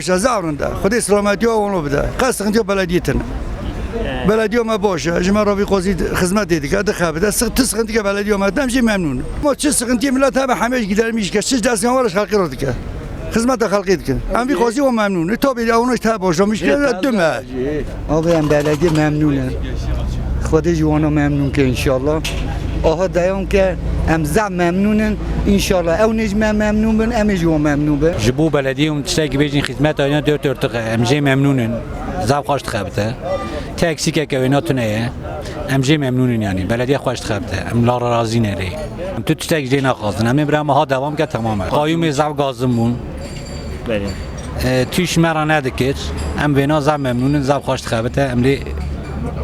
باش باشه زورنده خدا سلامتی او اونو بده. قصد اینجا بلدیتن بلدی ما باشه. جمع راوی قاضی خدمت دیدی که ده خبر سخت تسخن که بلدی ما دمش ممنون. ما چه سخنتی ملت هم همش گیدر میشه که چه دست وارش خلق رو دیگه. خدمت خلقی دیگه. هم بی قاضی و ممنون. تا به اونش تا باشه. میشه که دمه. آقا هم بلدی ممنونه. خدا جوانا ممنون که انشالله آها دیان که ام زم ممنونن انشالله او نجمه ممنون بن ام جوان ممنون بن جبو بلدیوم تشتاق بيجي خدمات اینا دور دور تق امجي ممنونن زاب خوش تخبته تاکسی که که اینا تونه امجي ممنونن يعني بلدیه خوش تخبته ام لا راضی نری تو تشتاق جینا خواستن همه برام ها دوام که تمامه قایوم زاب گازم بون اه، توش مرا ندکت ام بینا زاب ممنونن زاب خوش تخبته ام لی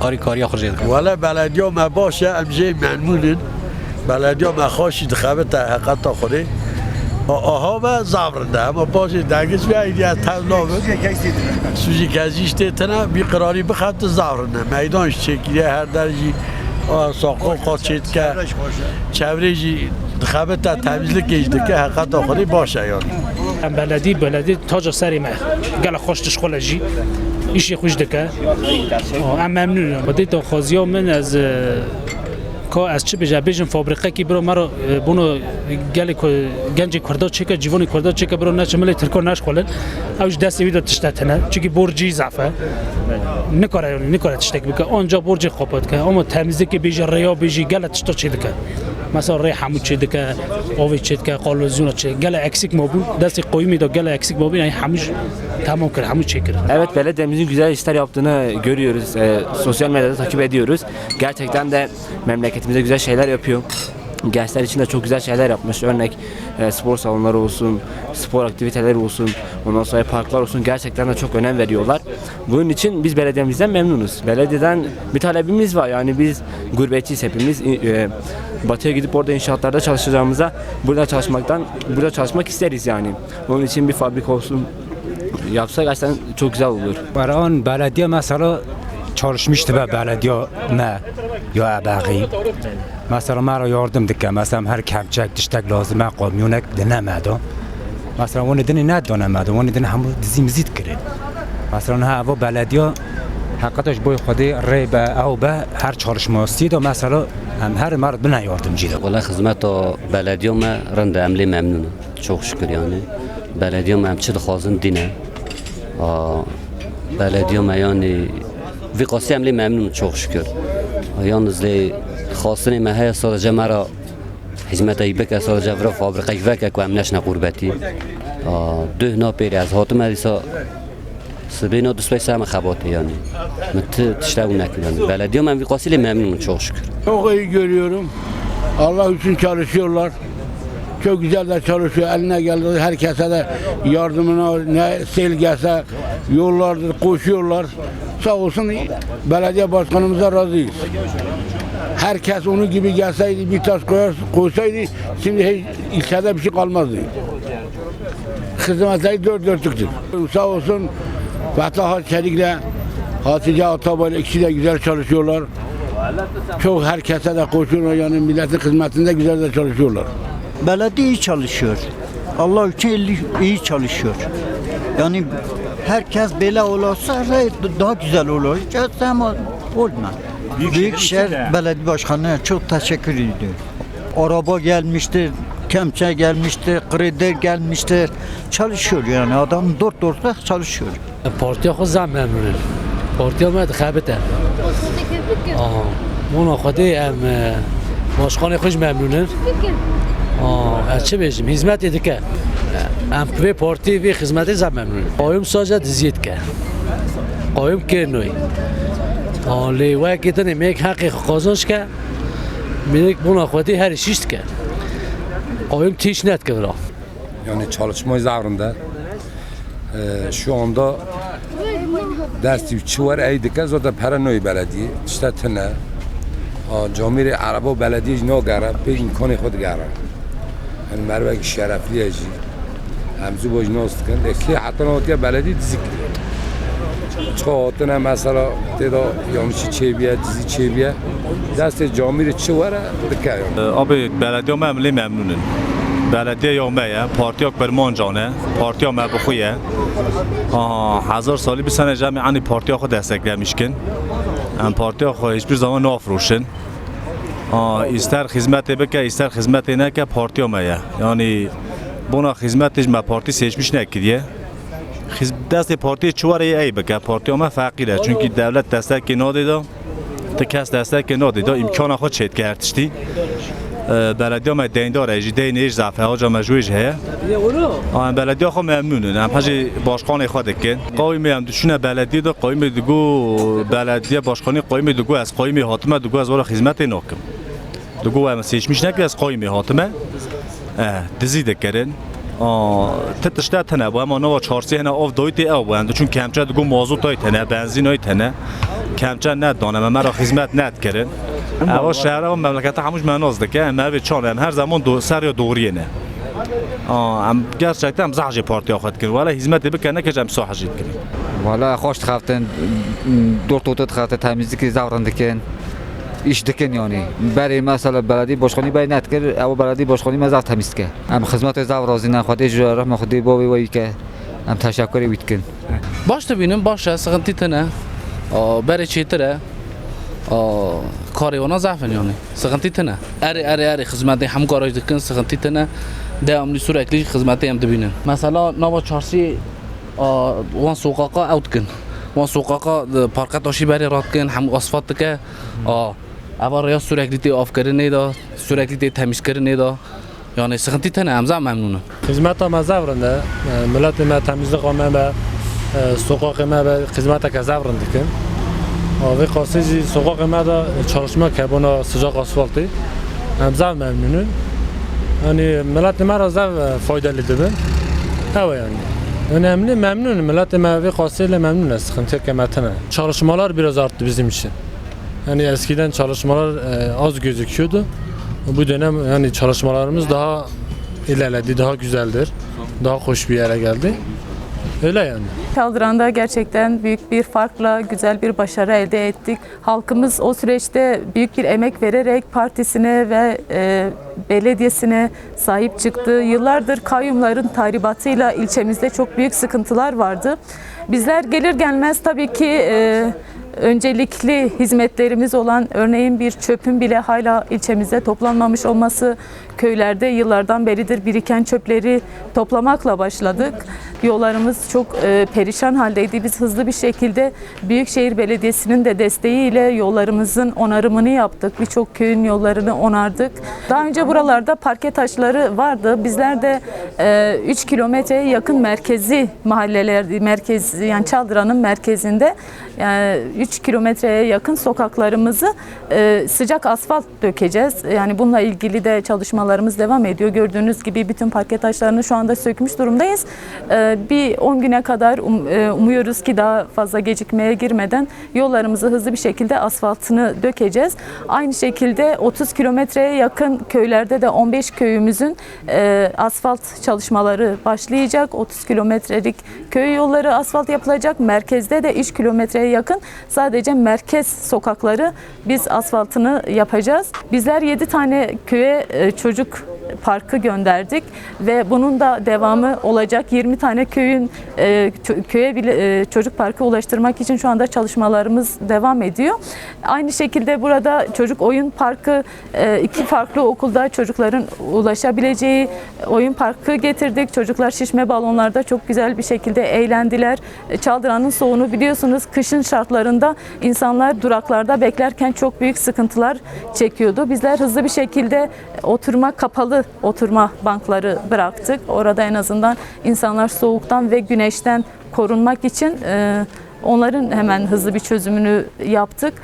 آری کاری خرجید ولی بلدیا ما باشه امجه معمولن بلدیا ما خوشی دخبه تا حقیقت خوری آها و زبرنده اما باشه دنگیز بیا ایدی از تبلاب سوژی کزیش دیتنه بی قراری بخط زبرنده میدانش چکیده هر درجی ساقا چید که چوریجی دخبه تا تمیزل دکه که حقیقت آخری باشه یعنی. بلدی بلدی تاج سری مه گل خوشتش خلجی. ایشی خوش دکه آه، ام ممنونم بدی تا خوازیا من از اه، که از چه بجا بیجن فابریقه کی برو مرا اه، بونو گل گنج کردا چه که جوانی کردا چه که برو نش ملی ترکو نش خلن اوش دست ویدو تشتتنه چون برجی ضعفه نکاره یعنی نکاره تشتک بکه آنجا برج خوبت که اما تمیزی که بیجی ریا بیجی گل تشتا چه دکه مثلا ری حمود چه دکه آوی چه دکه قالوزیون چه گل اکسیک ما بود دست قویمی دا گل اکسیک ما بود yani hamuş tamam kır hamuş çekir. Evet belediyemizin güzel işler yaptığını görüyoruz. Ee, sosyal medyada takip ediyoruz. Gerçekten de memleketimize güzel şeyler yapıyor. Gençler için de çok güzel şeyler yapmış. Örnek e, spor salonları olsun, spor aktiviteleri olsun, ondan sonra parklar olsun. Gerçekten de çok önem veriyorlar. Bunun için biz belediyemizden memnunuz. Belediyeden bir talebimiz var. Yani biz gurbetçiyiz hepimiz. E, batıya gidip orada inşaatlarda çalışacağımıza burada çalışmaktan burada çalışmak isteriz yani. Onun için bir fabrika olsun yapsak gerçekten çok güzel olur. Baran belediye mesela çalışmıştı be belediye ne? Ya bagi. Mesela mara yardım dikke mesela her kemçek diştek lazım kamyonek dinemedi. Mesela onu dini ne dönemedi, onu dini hamur dizimizi dikirin. Mesela ha bu belediye hakikaten bu kudi rey be, av be her çalışması da mesela hem her mard buna yardımcıydı. Valla hizmet o belediyeme rende emli memnunum. Çok şükür yani. Belediyeme hem çil hazın dine. Belediyeme yani vikası emli memnunum çok şükür. Yalnız le hasını mehaya sadece mera hizmet ayıbık e sadece vra fabrikayı vekek ve emneşne gurbeti. Düh naperi az hatım edisa Sibeyna 25 sene kabati yani. Mıttı tişte nakil yani. Belediye ben vikasıyla memnunum çok şükür. Çok iyi görüyorum. Allah için çalışıyorlar. Çok güzel de çalışıyor. Eline geldi herkese de yardımına ne sel gelse yollardır koşuyorlar. Sağ olsun belediye başkanımıza razıyız. Herkes onun gibi gelseydi bir taş koyar, koysaydı şimdi hiç ilçede bir şey kalmazdı. Hizmetleri dört dörtlüktür. Sağ olsun Fetha Çelik'le Hatice Atabay ikisi de güzel çalışıyorlar. Çok herkese de koşuyorlar yani milletin hizmetinde güzel de çalışıyorlar. Belediye iyi çalışıyor. Allah için iyi- iyi çalışıyor. Yani herkes böyle olursa daha güzel olacak ama olmaz. Büyükşehir Belediye Başkanı'na çok teşekkür ediyorum. Araba gelmiştir, kemçe gelmiştir, kredi gelmiştir. Çalışıyor yani adam dört dörtlük çalışıyor. پارتی خود زم ممنونم پارتی ما خبته آه مونا خودی ام ماشخان خوش ممنونم آه از چه بیشیم هزمت ایده که ام به پارتی وی خدمت زم ممنونم قایم ساجت زید که قایم که نوی آه لیوه که تنه میک حقی قازانش که میرک مونا خودی هر شیشت که قایم تیش نت که برا yani çalışma zavrında e, şu anda دستی چوار ای دکه زود پرنوی بلدی تشتا تنه جامیر عربا و بلدی نا گره به امکان خود گره این اگه شرفلی هجی همزو باش ناست کن اکی حتی ناتی بلدی دیزی چه هاتنه مثلا تیدا یامشی چه بیه دیزی چه بیه دست جامیر چواره دکه آبه بلدی هم ممنونه بلدیه یا میه پارتیا برمان جانه پارتیا ما بخویه آه هزار سالی بسنه جمع عنی پارتیا خود دستگیره میشکن ام پارتیا خود هیچ بیر زمان نافروشن آه ایستر خدمت بکه ایستر خدمت نکه پارتیا میه یعنی بونا خدمتش ما پارتی سیچمیش نکردیه خز دست پارتی چواره ای بکه پارتی ما فقیره چون دولت دستک نادیده تا کس دستک نادیده امکان خود چید کردشتی بلدی ما دیندار ایجی دین ایج زعفه ها جا مجویج هه آن بلدی خو ممنونن هم حاجی باشخانه خود کن قایم هم دشونه بلدی دو قایم دگو بلدی باشخانه قایم دگو از قایم حاتمه دگو از ورا خدمت ناکم دگو هم سیچمیش نکی از قایم حاتمه دزیده کرن تتشتا تنه با اما نوا چارسی هنه آف دویتی او بند چون کمچه دگو مازوت های تنه بنزین های تنه کمچه دانه مرا خدمت ند کرن اما شهر و مملکت همش من نزد که هم می‌بینی چون هم هر زمان دو سری و دوری نه. آه، ام گرچه هم زعجی پارتی آخه کرد ولی هیزمت دیپ کنه که جام ساحجی جدی کرد. ولی خواست خواهتن دو تا دو تامیزی که زاورند کن. ایش دکن یعنی برای مثال بلدی باشکنی باید نت کرد، اما بلدی باشکنی مزاح تمیز که. ام خدمت از داور آزادی نخواهد شد. مخدی با وی وای که ام تشکری وید کن. باشتبینم باشه سعی تنه برای چیتره karayona zafen yani. Sıkıntı tına. Eri eri eri hizmeti hem garaj dikin sıkıntı tına. Devamlı sürekli hizmeti hem de binin. Mesela Nava Çarşı wan sokaka outkin. Wan sokaka parka taşı beri ratkin hem asfalt dike. Ava ya sürekli te afkarı ne da sürekli te temizkarı ne da. Yani sıkıntı tına hem memnunum. Hizmet ama zavrında. Milletime temizlik ama sokakıma hizmete kazavrindikin. Abi Kasıcı sokak emeğinde çalışmak hep sıcak asfaltı. Hem zav memnunu. Yani millet mera zav e, faydalıdır ben. Evet yani. Önemli, memnun. Millet emevi kasıyla memnun. E, Sıkıntı kıymetine. Çalışmalar biraz arttı bizim için. Yani eskiden çalışmalar e, az gözüküyordu. Bu dönem yani çalışmalarımız daha ilerledi, daha güzeldir. Daha hoş bir yere geldi. Öyle yani. Çaldıran'da gerçekten büyük bir farkla güzel bir başarı elde ettik. Halkımız o süreçte büyük bir emek vererek partisine ve e, belediyesine sahip çıktı. Yıllardır kayyumların tahribatıyla ilçemizde çok büyük sıkıntılar vardı. Bizler gelir gelmez tabii ki e, öncelikli hizmetlerimiz olan örneğin bir çöpün bile hala ilçemizde toplanmamış olması, köylerde yıllardan beridir biriken çöpleri toplamakla başladık. Yollarımız çok e, perişan haldeydi. Biz hızlı bir şekilde Büyükşehir Belediyesi'nin de desteğiyle yollarımızın onarımını yaptık. Birçok köyün yollarını onardık. Daha önce buralarda parke taşları vardı. Bizler de e, 3 kilometreye yakın merkezi mahalleler, merkez yani Çaldıran'ın merkezinde yani 3 kilometreye yakın sokaklarımızı e, sıcak asfalt dökeceğiz. Yani bununla ilgili de çalışmalarımız devam ediyor. Gördüğünüz gibi bütün parke taşlarını şu anda sökmüş durumdayız. E, bir 10 güne kadar um- e, umuyoruz ki daha fazla gecikmeye girmeden yollarımızı hızlı bir şekilde asfaltını dökeceğiz. Aynı şekilde 30 kilometreye yakın köylerde de 15 köyümüzün e, asfalt çalışmaları başlayacak. 30 kilometrelik köy yolları asfalt yapılacak. Merkezde de 3 kilometreye yakın sadece merkez sokakları biz asfaltını yapacağız. Bizler 7 tane köye e, çocuk parkı gönderdik ve bunun da devamı olacak. 20 tane köyün e, köye bile e, çocuk parkı ulaştırmak için şu anda çalışmalarımız devam ediyor. Aynı şekilde burada çocuk oyun parkı e, iki farklı okulda çocukların ulaşabileceği oyun parkı getirdik. Çocuklar şişme balonlarda çok güzel bir şekilde eğlendiler. Çaldıran'ın soğuğunu biliyorsunuz kışın şartlarında insanlar duraklarda beklerken çok büyük sıkıntılar çekiyordu. Bizler hızlı bir şekilde oturma kapalı oturma bankları bıraktık. Orada en azından insanlar soğuktan ve güneşten korunmak için e, onların hemen hızlı bir çözümünü yaptık.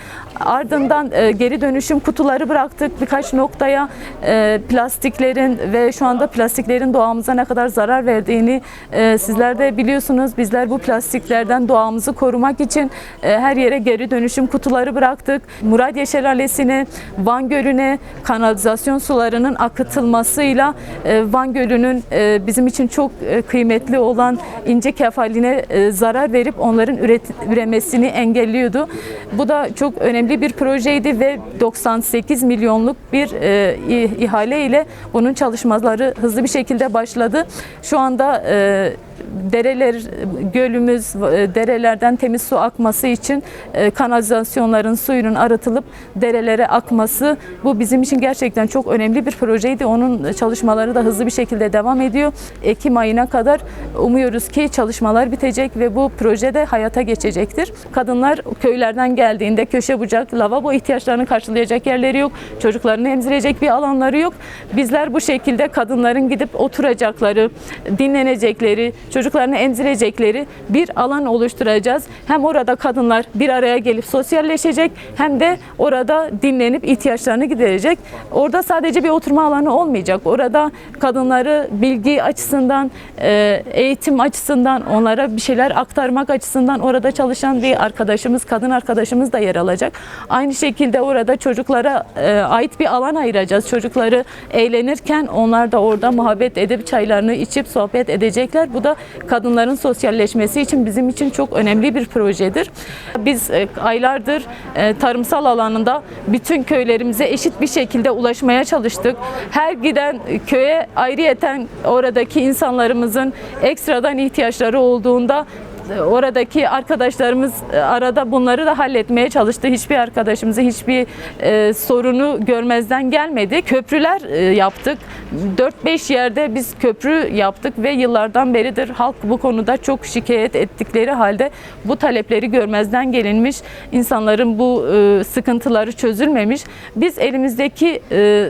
Ardından e, geri dönüşüm kutuları bıraktık birkaç noktaya. E, plastiklerin ve şu anda plastiklerin doğamıza ne kadar zarar verdiğini e, sizler de biliyorsunuz. Bizler bu plastiklerden doğamızı korumak için e, her yere geri dönüşüm kutuları bıraktık. Muradye Şelalesi'ne, Van Gölü'ne kanalizasyon sularının akıtılmasıyla e, Van Gölü'nün e, bizim için çok e, kıymetli olan ince kefaline e, zarar verip onların üretim üret- üremesini engelliyordu. Bu da çok önemli bir projeydi ve 98 milyonluk bir e, ihale ile bunun çalışmaları hızlı bir şekilde başladı. Şu anda e, dereler, gölümüz, e, derelerden temiz su akması için e, kanalizasyonların suyunun arıtılıp derelere akması bu bizim için gerçekten çok önemli bir projeydi. Onun çalışmaları da hızlı bir şekilde devam ediyor. Ekim ayına kadar umuyoruz ki çalışmalar bitecek ve bu proje de hayata geçecektir. Kadınlar köylerden geldiğinde köşe bucak, lavabo ihtiyaçlarını karşılayacak yerleri yok. Çocuklarını emzirecek bir alanları yok. Bizler bu şekilde kadınların gidip oturacakları, dinlenecekleri, çocuklarını emzirecekleri bir alan oluşturacağız. Hem orada kadınlar bir araya gelip sosyalleşecek hem de orada dinlenip ihtiyaçlarını giderecek. Orada sadece bir oturma alanı olmayacak. Orada kadınları bilgi açısından, e, eğitim açısından onlara bir şeyler aktarmak açısından orada çalışan bir arkadaşımız, kadın arkadaşımız da yer alacak. Aynı şekilde orada çocuklara e, ait bir alan ayıracağız. Çocukları eğlenirken onlar da orada muhabbet edip çaylarını içip sohbet edecekler. Bu da kadınların sosyalleşmesi için bizim için çok önemli bir projedir. Biz e, aylardır e, tarımsal alanında bütün köylerimize eşit bir şekilde ulaşmaya çalıştık. Her giden köye ayrıyeten oradaki insanlarımızın ekstradan ihtiyaçları olduğunda oradaki arkadaşlarımız e, arada bunları da halletmeye çalıştı. Hiçbir arkadaşımızı hiçbir e, sorunu görmezden gelmedi. Köprüler e, yaptık. 4-5 yerde biz köprü yaptık ve yıllardan beridir halk bu konuda çok şikayet ettikleri halde bu talepleri görmezden gelinmiş. İnsanların bu e, sıkıntıları çözülmemiş. Biz elimizdeki e,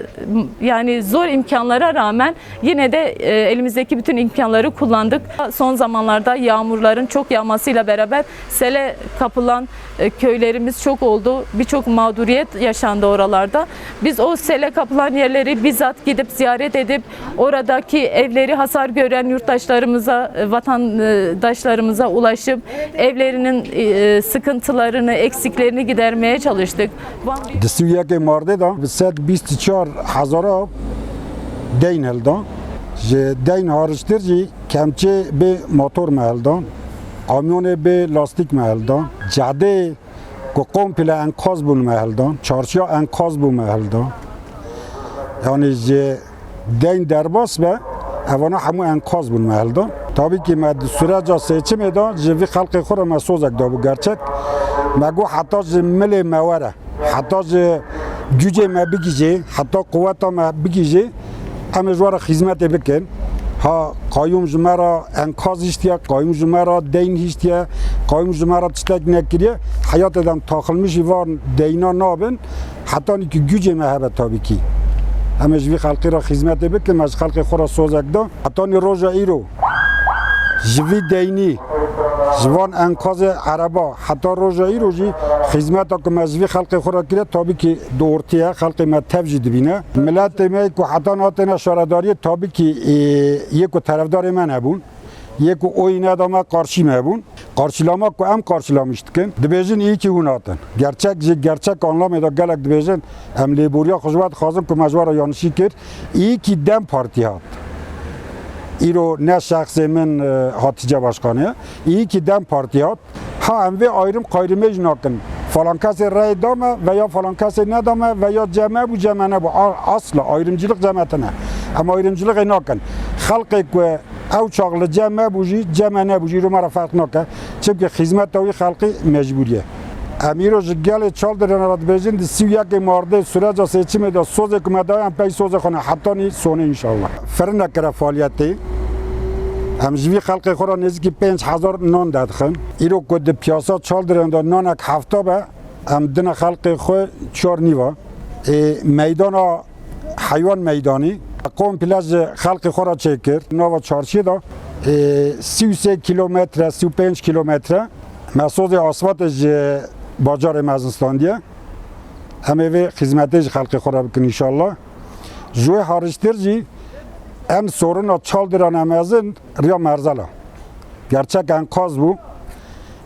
yani zor imkanlara rağmen yine de e, elimizdeki bütün imkanları kullandık. Son zamanlarda yağmurların çok çok yağmasıyla beraber sele kapılan e, köylerimiz çok oldu. Birçok mağduriyet yaşandı oralarda. Biz o sele kapılan yerleri bizzat gidip ziyaret edip oradaki evleri hasar gören yurttaşlarımıza, e, vatandaşlarımıza ulaşıp evlerinin e, sıkıntılarını, eksiklerini gidermeye çalıştık. Destiyake mardeda 124 hazara deyn heldan. Deyn hariçtir ki kemçe bir motor meheldan. مهلدان کامیون به لاستیک مهلدان جاده که قومپل انقاض بون مهلدان چارچیا انقاض بون مهلدان یعنی جه دین درباس به اوانا همو انقاض بون مهلدان تابی که مد سورجا سیچه میدان جوی خلق خور مسوزک دا بو گرچک مگو حتی جه مل موره حتی جه güce me bigije hatta kuvveta me bigije em jwara hizmet bikin ha kayyum zümera enkaz iştiye, kayyum zümera deyn iştiye, kayyum zümera çitlek nekiriye, hayat eden takılmış var deyna nabın, hatta ki güce mehebe tabi ki. Hem jvi halkı ra hizmet bikim, az halkı xora sozakda, hatta ni roja iro, jvi deyni, Zvan enkaz araba, hatta roja iro jvi خدمت که مزوی خلق خورا کرده تابی که دورتیه خلق ما تفجید بینه ملت ما که حتی ناتنا شارداری تابی که یک طرفدار من هبون یک اوی ندامه قارشی مهبون قارشیلاما که هم قارشیلامیشت کن دبیجن iyi ki hunatın. Gerçek gerçek anlamıyla gelek dibejin em leburiya xuzvat xazım ku mecwara yanlışi kir. İyi ki dem parti hat. ایرو نه شخص من هاتیجه باشخانه ای که دم پارتیات ها هم وی ayrım قایرمج ناکن falan kese rey dame veya falan kese ne dame veya ceme bu ceme ne bu. Asla ayrımcılık cemetine. Ama ayrımcılık inakken. Halkı ki ev çağlı ceme bu jî ceme ne bu jî rumara fark nakke. Çünkü hizmet tavi halkı mecburiye. Emiro jigel çaldırın arat bejin di sivyaki e marde süreca seçimi e de söz hükümeti en pey söz e konu hatta ni sonu inşallah. Fırına kere faaliyeti Em jvi xalqi xora neziki 5000 non dadxin. İro ko de piyasa çaldırın da nanak hafta be em dina xalqi xo çor niva. E meydana hayvan meydani قوم پلاج خلق خورا چکر نوا چارشی دا 33 کیلومتر 35 کیلومتر مسعود آسفات باجار مزنستاندیه همه وی خدمتش خلق خورا بکن انشالله جوی هارشتر جی Em soruna çaldıran emezin Riya Merzala. Gerçek enkaz bu.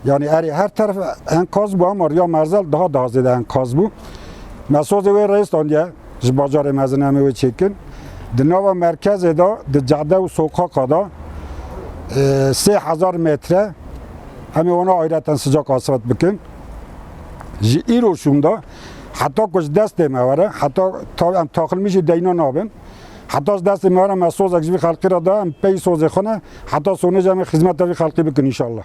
Yani her, her taraf enkaz bu ama Riya Merzel daha da hazır enkaz bu. Mesozı ve reis diye ji bacarê mezinamê wê çêkin. Di nava merkezê di cadde û sokaqa da e, sê hezar metre em ê wana ayreten sıcak asfalt bikin. Ji îro şûn da heta ku ji destê me were heta deyna nabin. حتی از دست موره مسوز اگزوی خلقی را دا ام پی سوز خونه حتی سونه جمع خدمت وی خلقی بکن انشالله